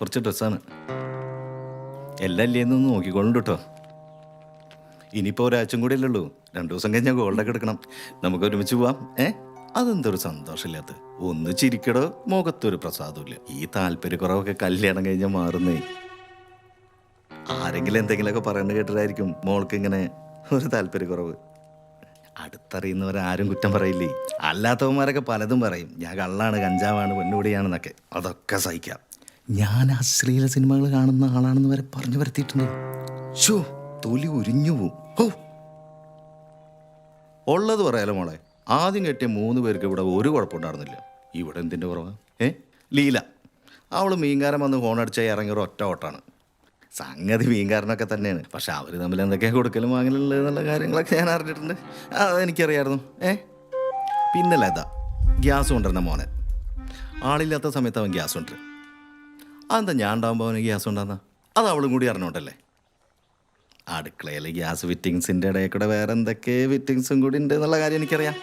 കുറച്ച് ഡ്രസ്സാണ്. എല്ലാം ഇല്ലേന്ന് നോക്കിക്കൊള്ളു കേട്ടോ ഇനിയിപ്പോൾ ഒരാഴ്ചയും കൂടി അല്ലേ ഉള്ളൂ. രണ്ടു ദിവസം കഴിഞ്ഞാൽ ഗോൾഡൊക്കെ എടുക്കണം. നമുക്ക് ഒരുമിച്ച് പോവാം ഏ? അതെന്തൊരു സന്തോഷമില്ലാത്ത. ഒന്ന് ചിരിക്കടോ മുഖത്തൊരു പ്രസാദമില്ല ഈ താല്പര്യക്കുറവൊക്കെ കല്യാണം കഴിഞ്ഞാൽ മാറുന്നേ. ആരെങ്കിലും എന്തെങ്കിലുമൊക്കെ പറയേണ്ട കേട്ടിട്ടായിരിക്കും മോൾക്ക് ഇങ്ങനെ ഒരു താല്പര്യക്കുറവ്. അടുത്തറിയുന്നവരാരും കുറ്റം പറയില്ലേ? അല്ലാത്തവന്മാരൊക്കെ പലതും പറയും. ഞാൻ കള്ളാണ് കഞ്ചാവാണ് പെണ്ണുപിടിയാണെന്നൊക്കെ അതൊക്കെ സഹിക്കാം. ഞാൻ അശ്ലീല സിനിമകൾ കാണുന്ന ആളാണെന്ന് വരെ പറഞ്ഞു വരുത്തിയിട്ടുണ്ട്. ഉരിഞ്ഞു പോവും. ഉള്ളത് പറയാലോ മോളെ. ആദ്യം കെട്ടിയ മൂന്ന് പേർക്ക് ഇവിടെ ഒരു കുഴപ്പമുണ്ടായിരുന്നില്ല. ഇവിടെ എന്തിന്റെ കുറവാണ് ഏ? ലീല. അവൾ മീൻകാരം വന്ന് ഹോണടിച്ചാൽ ഇറങ്ങിയ ഇറങ്ങിയൊരു ഒറ്റ ഓട്ടാണ്. സംഗതി മീൻകാരനൊക്കെ തന്നെയാണ്. പക്ഷെ അവർ തമ്മിൽ എന്തൊക്കെയാണ് കൊടുക്കലും വാങ്ങലുള്ളത് എന്നുള്ള കാര്യങ്ങളൊക്കെ ഞാൻ അറിഞ്ഞിട്ടുണ്ട്. അതെനിക്കറിയായിരുന്നു ഏ? പിന്നെ ലത ഗ്യാസ് കൊണ്ടുവരുന്ന മോനെ. ആളില്ലാത്ത സമയത്ത് അവൻ ഗ്യാസ് കൊണ്ടുവരും. അതെന്താ ഞാൻ ഉണ്ടാകുമ്പോൾ അവന് ഗ്യാസ് ഉണ്ടാകുന്ന അത് അവളും കൂടി അറിഞ്ഞോണ്ടല്ലേ? അടുക്കളയിൽ ഗ്യാസ് ഫിറ്റിങ്സിന്റെ ഇടയിൽ കൂടെ വേറെ എന്തൊക്കെ ഫിറ്റിങ്സും കൂടി ഉണ്ട് എന്നുള്ള കാര്യം എനിക്കറിയാം.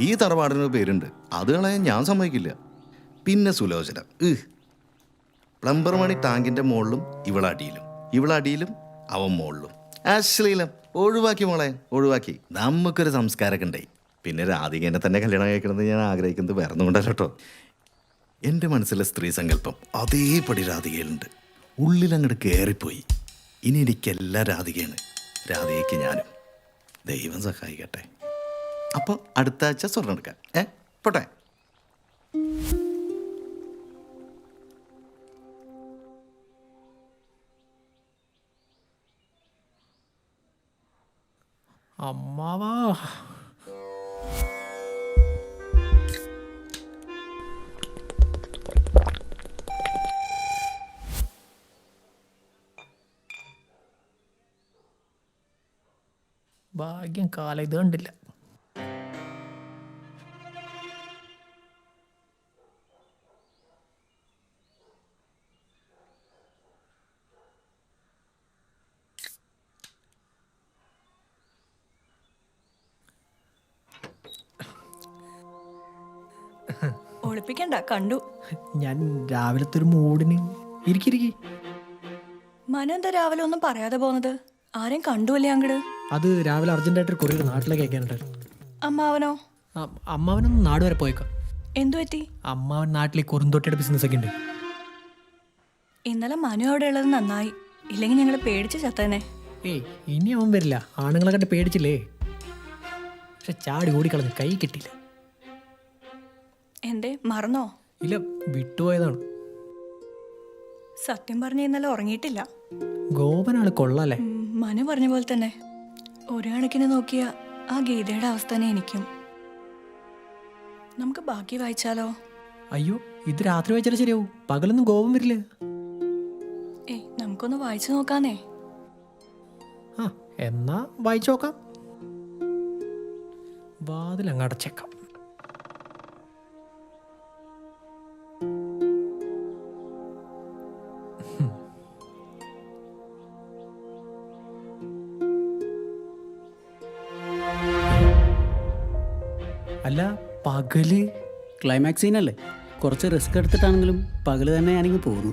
ഈ തറവാടിന് പേരുണ്ട്. അത് കളയാൻ ഞാൻ സമ്മതിക്കില്ല. പിന്നെ സുലോചന. പ്ലംബർ മണി ടാങ്കിന്റെ മുകളിലും ഇവളടിയിലും ഇവളടിയിലും അവൻ മുകളിലും അശ്ലീലം ഒഴിവാക്കി മോളെ. ഒഴിവാക്കി. നമുക്കൊരു സംസ്കാരമൊക്കെ ഉണ്ടായി. പിന്നെ രാധികേനെ തന്നെ കല്യാണം കഴിക്കണമെന്ന് ഞാൻ ആഗ്രഹിക്കുന്നത് വേറെ കൊണ്ടല്ല കേട്ടോ. എന്റെ മനസ്സിലെ സ്ത്രീ സങ്കല്പം അതേപടി രാധികയിലുണ്ട്. ഉള്ളിലങ്ങോട്ട് കയറിപ്പോയി ഇനി എനിക്കെല്ലാം രാധികയാണ്. രാധികയ്ക്ക് ഞാനും. ദൈവം സഹായിക്കട്ടെ. അപ്പോൾ അടുത്ത ആഴ്ച സ്വർണം എടുക്കാം. ഏ? പോട്ടെ. അമ്മാവാ. ഭാഗ്യം കാലം ഇത് കണ്ടില്ല. ഒളിപ്പിക്കണ്ട കണ്ടു. ഞാൻ രാവിലത്തെ ഒരു മൂഡിന് ഇരിക്കിരിക്കി. മനെന്താ രാവിലെ ഒന്നും പറയാതെ പോകുന്നത് ആരെയും കണ്ടുവല്ലേ അങ്ങട്? അത് രാവിലെ അർജന്റായിട്ട് കൊറിയർ നാട്ടിലേക്ക് അയക്കാനുണ്ട് അമ്മാവനോ? അമ്മാവനൊന്ന് നാട് വരെ പോയേക്കാം. എന്തു പറ്റി? അമ്മാവൻ നാട്ടിലെ കുറുന്തോട്ടിയുടെ ബിസിനസ് ഒക്കെ ഉണ്ട്. ഇന്നലെ മനു അവിടെ ഉള്ളത് നന്നായി. ഇല്ലെങ്കിൽ ഞങ്ങൾ പേടിച്ച് ചത്തേനെ. ഏയ് ഇനി അവൻ വരില്ല. ആണുങ്ങളെ കണ്ട് പേടിച്ചില്ലേ? പക്ഷെ ചാടി ഓടിക്കളഞ്ഞു കൈ കിട്ടിയില്ല. എന്തേ മറന്നോ? ഇല്ല വിട്ടുപോയതാണ്. സത്യം പറഞ്ഞ ഇന്നലെ ഉറങ്ങിയിട്ടില്ല. ഗോപനാൾ കൊള്ളാലേ മനു പറഞ്ഞ പോലെ തന്നെ. ഒരു കണക്കിന് നോക്കിയ ആ ഗീതയുടെ അവസ്ഥ തന്നെ എനിക്കും. നമുക്ക് ബാക്കി വായിച്ചാലോ? അയ്യോ ഇത് രാത്രി വായിച്ചാലും ശരിയാവും. പകലൊന്നും ഗോപം വരില്ല. ഏയ് നമുക്കൊന്ന് വായിച്ചു നോക്കാന്നേ. ആ എന്നാ വായിച്ചു നോക്കാം. വാതിൽ അങ്ങ് അല്ല പകൽ? ക്ലൈമാക്സ് സീനല്ലേ കുറച്ച് റിസ്ക് എടുത്തിട്ടാണെങ്കിലും പകൽ തന്നെ ഞാനിങ്ങ് പോകുന്നു.